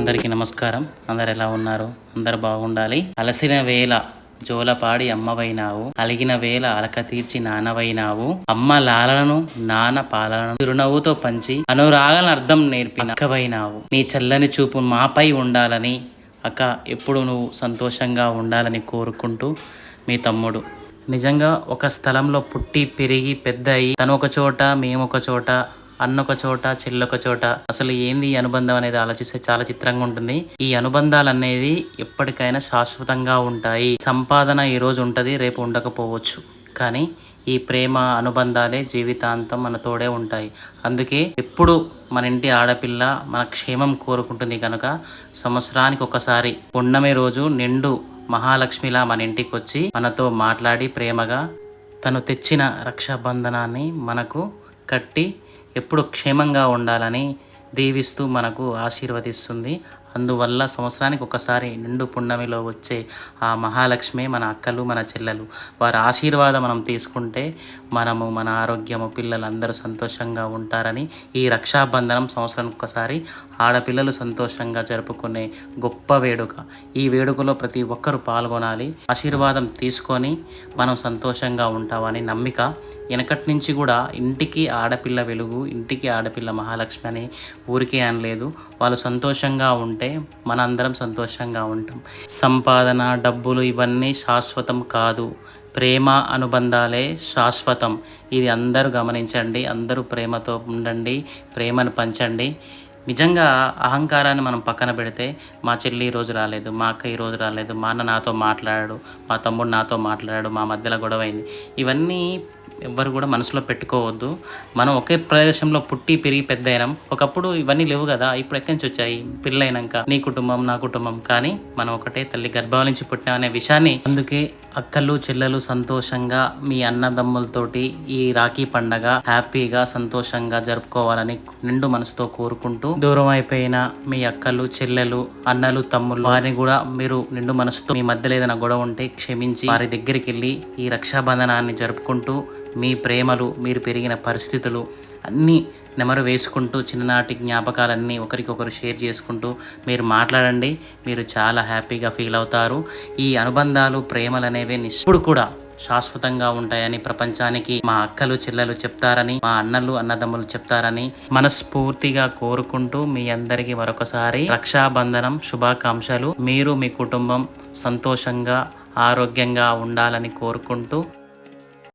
అందరికీ నమస్కారం. అందరు ఎలా ఉన్నారు? అందరు బాగుండాలి. అలసిన వేళ జోలపాడి అమ్మవైనావు. అలిగిన వేళ అలక తీర్చి నానవైనావు. అమ్మ లాలలను నాన్న పాలలను చిరునవ్వుతో పంచి అనురాగల అర్థం నేర్పిన అక్కవైనావు. నీ చల్లని చూపు మాపై ఉండాలని అక్క ఎప్పుడు నువ్వు సంతోషంగా ఉండాలని కోరుకుంటూ మీ తమ్ముడు. నిజంగా ఒక స్థలంలో పుట్టి పెరిగి పెద్ద అయ్యి తను ఒక చోట మేము ఒక చోట అన్నొక చోట చెల్లొక చోట. అసలు ఏంది ఈ అనుబంధం అనేది ఆలోచిస్తే చాలా చిత్రంగా ఉంటుంది. ఈ అనుబంధాలు అనేది ఎప్పటికైనా శాశ్వతంగా ఉంటాయి. సంపాదన ఈ రోజు ఉంటుంది రేపు ఉండకపోవచ్చు. కానీ ఈ ప్రేమ అనుబంధాలే జీవితాంతం మన తోడే ఉంటాయి. అందుకే ఎప్పుడు మన ఇంటి ఆడపిల్ల మన క్షేమం కోరుకుంటుంది కనుక సంవత్సరానికి ఒకసారి పున్నమి రోజు నిండు మహాలక్ష్మిలా మన ఇంటికి వచ్చి మనతో మాట్లాడి ప్రేమగా తను తెచ్చిన రక్షాబంధనాన్ని మనకు కట్టి ఎప్పుడు క్షేమంగా ఉండాలని దీవిస్తూ మనకు ఆశీర్వదిస్తుంది. అందువల్ల సంవత్సరానికి ఒకసారి నిండు పున్నమిలో వచ్చే ఆ మహాలక్ష్మి మన అక్కలు మన చెల్లెలు. వారి ఆశీర్వాదం మనం తీసుకుంటే మనము మన ఆరోగ్యము పిల్లలు అందరూ సంతోషంగా ఉంటారని ఈ రక్షాబంధనం సంవత్సరానికి ఒకసారి ఆడపిల్లలు సంతోషంగా జరుపుకునే గొప్ప వేడుక. ఈ వేడుకలో ప్రతి ఒక్కరూ పాల్గొనాలి. ఆశీర్వాదం తీసుకొని మనం సంతోషంగా ఉంటామని నమ్మిక వెనకటి నుంచి కూడా ఇంటికి ఆడపిల్ల వెలుగు ఇంటికి ఆడపిల్ల మహాలక్ష్మి అని ఊరికే అనలేదు. వాళ్ళు సంతోషంగా ఉంటే మనందరం సంతోషంగా ఉంటాం. సంపాదన డబ్బులు ఇవన్నీ శాశ్వతం కాదు. ప్రేమ అనుబంధాలే శాశ్వతం. ఇది అందరూ గమనించండి అందరూ ప్రేమతో ఉండండి ప్రేమను పంచండి. నిజంగా అహంకారాన్ని మనం పక్కన పెడితే మా చెల్లి ఈరోజు రాలేదు మా అక్క ఈ రోజు రాలేదు మా అన్న నాతో మాట్లాడాడు మా తమ్ముడు నాతో మాట్లాడాడు మా మధ్యలో గొడవైంది. ఇవన్నీ ఎవ్వరు కూడా మనసులో పెట్టుకోవద్దు. మనం ఒకే ప్రదేశంలో పుట్టి పెరిగి పెద్ద అయినాం ఒకప్పుడు ఇవన్నీ లేవు కదా ఇప్పుడు ఎక్కడి నుంచి వచ్చాయి? పిల్లలైనాక నీ కుటుంబం నా కుటుంబం. కానీ మనం ఒకటే తల్లి గర్భాల నుంచి పుట్టినాం అనే విషయాన్ని అందుకే అక్కలు చెల్లెలు సంతోషంగా మీ అన్నదమ్ములతోటి ఈ రాఖీ పండగ హ్యాపీగా సంతోషంగా జరుపుకోవాలని నిండు మనసుతో కోరుకుంటూ దూరం అయిపోయిన మీ అక్కలు చెల్లెలు అన్నలు తమ్ముళ్ళు వారిని కూడా మీరు నిండు మనసుతో మీ మధ్యలో ఏదైనా గొడవ ఉంటే క్షమించి వారి దగ్గరికి వెళ్ళి ఈ రక్షాబంధనాన్ని జరుపుకుంటూ మీ ప్రేమలు మీరు పెరిగిన పరిస్థితులు అన్నీ నెమరు వేసుకుంటూ చిన్ననాటి జ్ఞాపకాలన్నీ ఒకరికొకరు షేర్ చేసుకుంటూ మీరు మాట్లాడండి మీరు చాలా హ్యాపీగా ఫీల్ అవుతారు. ఈ అనుబంధాలు ప్రేమలు అనేవి ఇప్పుడు కూడా శాశ్వతంగా ఉంటాయని ప్రపంచానికి మా అక్కలు చెల్లెలు చెప్తారని మా అన్నలు అన్నదమ్ములు చెప్తారని మనస్ఫూర్తిగా కోరుకుంటూ మీ అందరికీ మరొకసారి రక్షాబంధనం శుభాకాంక్షలు. మీరు మీ కుటుంబం సంతోషంగా ఆరోగ్యంగా ఉండాలని కోరుకుంటూ